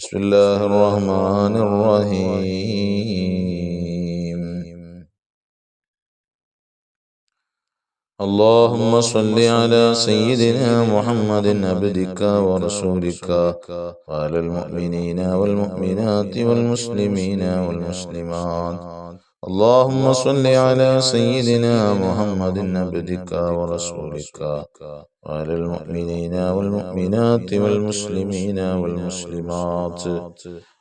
بسم الله الرحمن الرحيم اللهم صل على سيدنا محمد عبدك ورسولك وعلى المؤمنين والمؤمنات والمسلمين والمسلمات اللهم صل على سيدنا محمد عبدك ورسولك وعلى المؤمنين والمؤمنات والمسلمين والمسلمات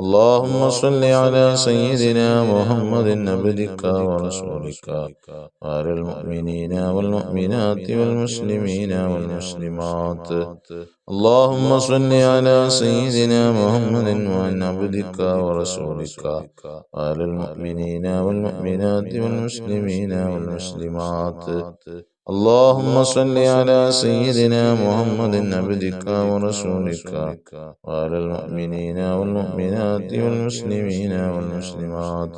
اللهم صل على سيدنا محمد عبدك ورسولك وعلى المؤمنين والمؤمنات والمسلمين والمسلمات اللهم صل على سيدنا محمد وعن عبدك ورسولك وعلى المؤمنين والمؤمنات والمسلمين والمسلمات اللهم صل على سيدنا محمد عبدك ورسولك. وعلى المؤمنين والمؤمنات والمسلمين والمسلمات.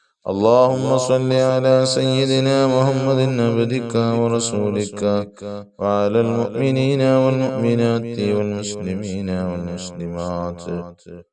اللهم صل على سيدنا محمد عبدك ورسولك وعلى المؤمنين والمؤمنات والمسلمين والمسلمات.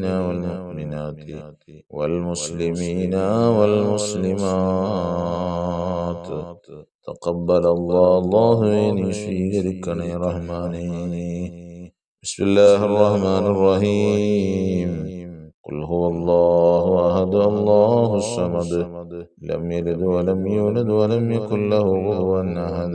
والمؤمنين والمؤمنات والمسلمين والمسلمات. تقبل الله الله إني شيركني رحماني بسم الله الرحمن الرحيم. قل هو الله أحد الله الصمد. لم يلد ولم يولد ولم يكن له كفوا أحد.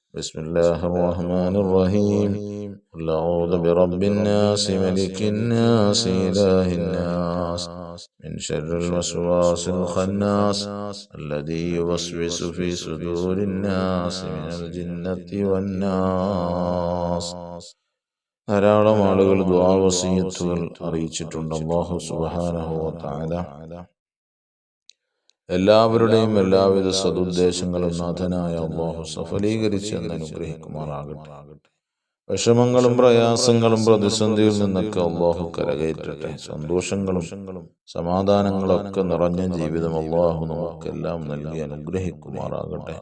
بسم الله الرحمن الرحيم قل أعوذ برب الناس ملك الناس إله الناس من شر الوسواس الخناس الذي يوسوس في صدور الناس من الجنة والناس ധാരാളം ആളുകൾ ദ്വാവസീയത്തുകൾ അറിയിച്ചിട്ടുണ്ട് അള്ളാഹു സുബാനഹു താല എല്ലാവരുടെയും എല്ലാവിധ സതുദ്ദേശങ്ങളും നാഥനായ അള്ളാഹു സഫലീകരിച്ച് എന്ന് അനുഗ്രഹിക്കുമാറാകട്ടെ. വിഷമങ്ങളും പ്രയാസങ്ങളും പ്രതിസന്ധിയിൽ നിന്നൊക്കെ അള്ളാഹു കരകയറ്റട്ടെ. സന്തോഷങ്ങളും സമാധാനങ്ങളൊക്കെ നിറഞ്ഞ ജീവിതം അള്ളാഹു നമുക്കെല്ലാം നൽകി അനുഗ്രഹിക്കുമാറാകട്ടെ.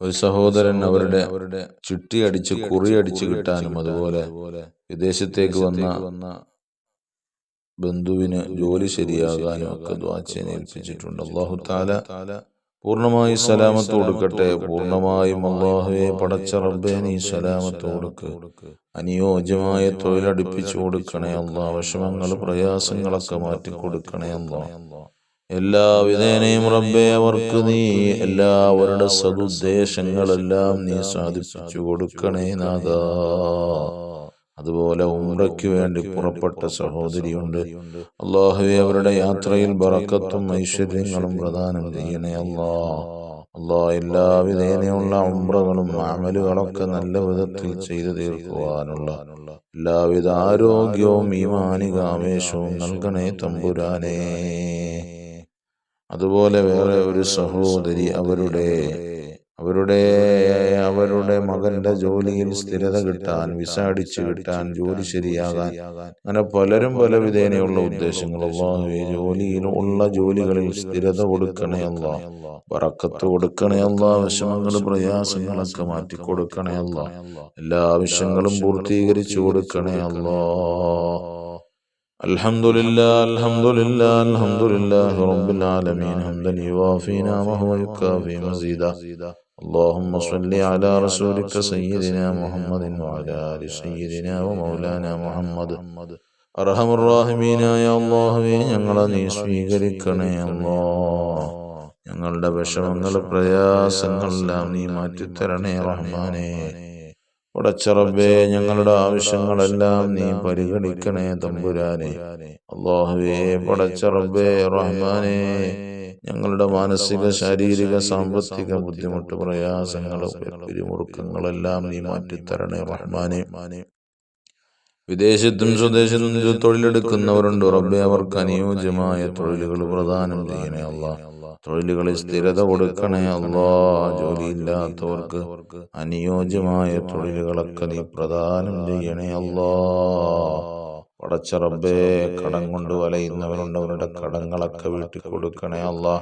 ഒരു സഹോദരൻ അവരുടെ അവരുടെ ചിട്ടി അടിച്ച് കുറി അടിച്ച് കിട്ടാനും അതുപോലെ വിദേശത്തേക്ക് വന്ന ബന്ധുവിന് ജോലി ശരിയാകാനും ഒക്കെ ദ്വാച്ചേനെ ഏൽപ്പിച്ചിട്ടുണ്ട്. അള്ളാഹു താല പൂർണമായി സലാമത്ത് കൊടുക്കട്ടെ. പൂർണമായും അള്ളാഹുവെ പടച്ച റബ്ബേ നീ സലാമത്ത് കൊടുക്ക്. അനുയോജ്യമായ തൊഴിലടിപ്പിച്ചു കൊടുക്കണേ അള്ളാ വിഷമങ്ങൾ പ്രയാസങ്ങളൊക്കെ മാറ്റി കൊടുക്കണേ അല്ലാ എല്ലാ വിധേനയും റബ്ബെ അവർക്ക് നീ എല്ലാവരുടെ സതുദ്ദേശങ്ങളെല്ലാം നീ സാധിപ്പിച്ചു കൊടുക്കണേ നാഥാ. അതുപോലെ ഉംറയ്ക്ക് വേണ്ടി പുറപ്പെട്ട സഹോദരിയുണ്ട്. അള്ളാഹുവെ അവരുടെ യാത്രയിൽ ബറക്കത്തും ഐശ്വര്യങ്ങളും പ്രദാനം ചെയ്യണേ അല്ലാ. അള്ളാ എല്ലാവിധേനയുള്ള ഉംറകളും അമലുകളൊക്കെ നല്ല വിധത്തിൽ ചെയ്തു തീർക്കുവാനുള്ള എല്ലാവിധ ആരോഗ്യവും ഈമാനിക ആവേശവും നൽകണേ തമ്പുരാനേ. അതുപോലെ വേറെ ഒരു സഹോദരി അവരുടെ അവരുടെ അവരുടെ മകന്റെ ജോലിയിൽ സ്ഥിരത കിട്ടാൻ വിസ അടിച്ചു കിട്ടാൻ ജോലി ശരിയാകാൻ അങ്ങനെ പലരും പല വിധേനയുള്ള ഉദ്ദേശങ്ങൾ അള്ളാഹുവെ ജോലിയിൽ ഉള്ള ജോലികളിൽ സ്ഥിരത കൊടുക്കണേ അല്ല പറക്കത്ത് കൊടുക്കണേ അല്ല വിഷമങ്ങൾ പ്രയാസങ്ങളൊക്കെ മാറ്റി കൊടുക്കണേ അല്ല എല്ലാ ആവശ്യങ്ങളും പൂർത്തീകരിച്ചു കൊടുക്കണേ അല്ലാ الحمد لله الحمد لله الحمد لله رب العالمين حمدا يوافي نعمه ويكافي مزيدا اللهم صل على رسولك سيدنا محمد وعلى آل سيدنا ومولانا محمد അർഹമുറാഹിമീനായ അള്ളാഹുവെ ഞങ്ങളെ നീ സ്വീകരിക്കണേ അല്ലോ ഞങ്ങളുടെ വിഷമങ്ങൾ പ്രയാസങ്ങളെല്ലാം നീ മാറ്റിത്തരണേ റഹ്മാനെ ഉടച്ചറബേ ഞങ്ങളുടെ ആവശ്യങ്ങളെല്ലാം നീ പരിഗണിക്കണേ തമ്പുരാനെ അള്ളാഹുവേ പടച്ചറബേ റഹ്മാനെ ഞങ്ങളുടെ മാനസിക ശാരീരിക സാമ്പത്തിക ബുദ്ധിമുട്ട് പ്രയാസങ്ങൾ പിരിമുറുക്കങ്ങളെല്ലാം നീ മാറ്റിത്തരണേ റഹ്മാനെ. വിദേശത്തും സ്വദേശത്തും തൊഴിലെടുക്കുന്നവരുണ്ട് റബ്ബെ അവർക്ക് അനുയോജ്യമായ തൊഴിലുകൾ പ്രദാനം ചെയ്യണേ അല്ല തൊഴിലുകളിൽ സ്ഥിരത കൊടുക്കണേ അല്ലാ ജോലിയില്ലാത്തവർക്ക് അനുയോജ്യമായ തൊഴിലുകളൊക്കെ നീ പ്രദാനം ചെയ്യണേ അല്ലാ പടച്ച റബ്ബേ കടം കൊണ്ട് വലയുന്നവരുണ്ട് അവരുടെ കടങ്ങളൊക്കെ വീട്ടിൽ കൊടുക്കണേ അല്ലാ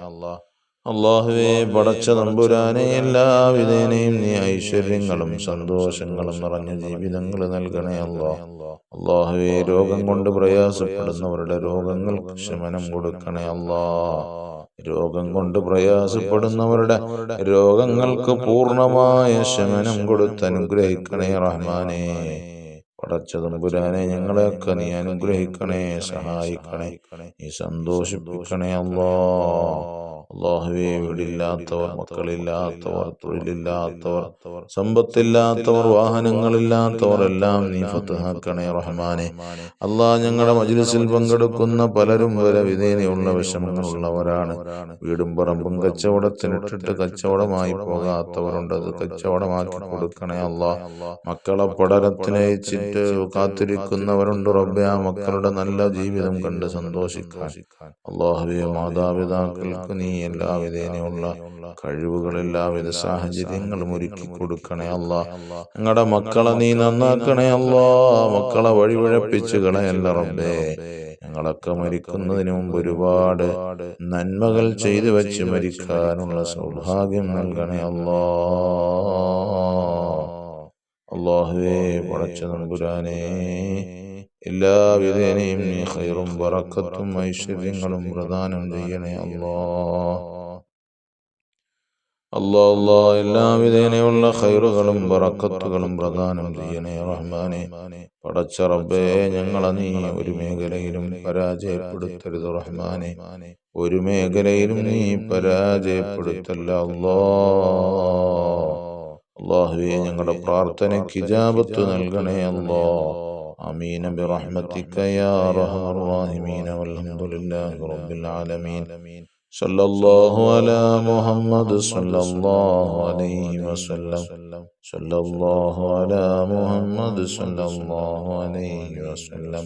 അള്ളാഹുവേ പടച്ച നമ്പുരാനെ എല്ലാവിധേനയും നീ ഐശ്വര്യങ്ങളും സന്തോഷങ്ങളും നിറഞ്ഞ ജീവിതങ്ങൾ നൽകണേ അല്ലാ അള്ളാഹുവേ രോഗം കൊണ്ട് പ്രയാസപ്പെടുന്നവരുടെ രോഗങ്ങൾക്ക് ശമനം കൊടുക്കണേ അല്ലാ രോഗം കൊണ്ട് പ്രയാസപ്പെടുന്നവരുടെ രോഗങ്ങൾക്ക് പൂർണമായ ശമനം കൊടുത്ത് അനുഗ്രഹിക്കണേ റഹ്മാനേ. പടച്ച തമ്പുരാനെ ഞങ്ങളെയൊക്കെ നീ അനുഗ്രഹിക്കണേ സഹായിക്കണേ. നീ സന്തോഷിപ്പിക്കണേ അല്ലോ. അള്ളാഹുവേ വീടില്ലാത്തവർ മക്കളില്ലാത്തവർ തൊഴിലില്ലാത്തവർ സമ്പത്തില്ലാത്തവർ വാഹനങ്ങളില്ലാത്തവർ എല്ലാം നീ ഫത്തുഹാക്കണേ റഹ്മാനെ. അള്ളാഹ് ഞങ്ങളുടെ മജ്ലിസിൽ പങ്കെടുക്കുന്ന പലരും വരെ വിധേനയുള്ള വിഷമങ്ങളുള്ളവരാണ്. വീടും പറമ്പും കച്ചവടത്തിനിട്ടിട്ട് കച്ചവടമായി പോകാത്തവരുണ്ട്. അത് കച്ചവടമാക്കി കൊടുക്കണേ അള്ളാഹ് മക്കളെ പഠനത്തിനയച്ചിട്ട് കാത്തിരിക്കുന്നവരുണ്ട് റബ്ബെ. ആ മക്കളുടെ നല്ല ജീവിതം കണ്ട് സന്തോഷിക്കാൻ. അള്ളാഹുവെ മാതാപിതാക്കൾക്ക് നീ എല്ലാവിധേനയുള്ള കഴിവുകൾ എല്ലാവിധ സാഹചര്യങ്ങളും ഒരുക്കി കൊടുക്കണേ അല്ല. ഞങ്ങളുടെ മക്കളെ നീ നന്നാക്കണേ അല്ല. മക്കളെ വഴിവഴപ്പിച്ച് കളയല്ല റബ്ബേ. ഞങ്ങളൊക്കെ മരിക്കുന്നതിന് മുമ്പ് ഒരുപാട് നന്മകൾ ചെയ്തു വെച്ച് മരിക്കാനുള്ള സൗഭാഗ്യം നൽകണേ അല്ലാ. അള്ളാഹുവേ പടച്ച നമ്പുരാനേ എല്ലാവിധേനയും നീ ഹൈറും വറക്കത്തും ഐശ്വര്യങ്ങളും പ്രദാനം ചെയ്യണേ അല്ലോ. അല്ലോ അല്ലോ എല്ലാവിധേനയുള്ള ഹൈറുകളും വറക്കത്തുകളും പ്രദാനം ചെയ്യണേ റഹ്മാനെ. പടച്ച റബ്ബേ ഞങ്ങളെ നീ ഒരു മേഖലയിലും പരാജയപ്പെടുത്തരുത് റഹ്മാനെ. ഒരു മേഖലയിലും നീ പരാജയപ്പെടുത്തല്ല അല്ലോ. അള്ളാഹുവെ ഞങ്ങളുടെ പ്രാർത്ഥനയ്ക്ക് ഇജാബത്ത് നൽകണേ അല്ലാ. آمين برحمتك يا أرحم الراحمين والحمد لله رب العالمين صلى الله على محمد صلى الله عليه وسلم صلى الله على محمد صلى الله عليه وسلم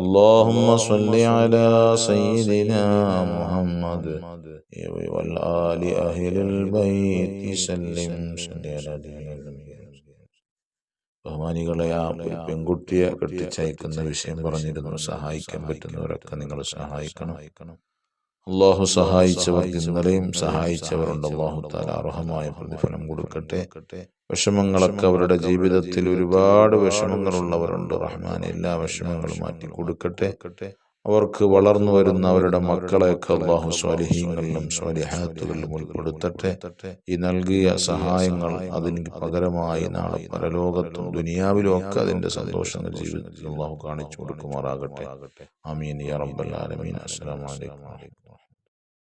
اللهم صل على سيدنا محمد والآل أهل البيت سلم صل على ബഹുമാനികളെ ആ പെൺകുട്ടിയെ കെട്ടിച്ചയക്കുന്ന വിഷയം പറഞ്ഞിരുന്നു. സഹായിക്കാൻ പറ്റുന്നവരൊക്കെ നിങ്ങൾ സഹായിക്കണം. അള്ളാഹു സഹായിച്ചവർക്ക് ഇന്നലെയും സഹായിച്ചവരുണ്ട്. അള്ളാഹു താല അർഹമായ പ്രതിഫലം കൊടുക്കട്ടെ. വിഷമങ്ങളൊക്കെ അവരുടെ ജീവിതത്തിൽ ഒരുപാട് വിഷമങ്ങളുള്ളവരുണ്ട്. റഹ്മാൻ എല്ലാ വിഷമങ്ങളും മാറ്റി കൊടുക്കട്ടെ. അവർക്ക് വളർന്നു വരുന്ന അവരുടെ മക്കളെയൊക്കെ അള്ളാഹു സ്വാലിഹീങ്ങളിലും സ്വാലിഹാത്തുകളിലും ഉൾപ്പെടുത്തട്ടെ ഈ നൽകിയ സഹായങ്ങൾ അതിന് പകരമായി നാളെ പരലോകത്തും ദുനിയാവിലും ഒക്കെ അതിന്റെ സന്തോഷങ്ങൾ ജീവിതത്തിൽ അള്ളാഹു കാണിച്ചു കൊടുക്കുമാറാകട്ടെ. അമീൻ യാ റബ്ബൽ ആലമീൻ. അസ്സലാമു അലൈക്കും.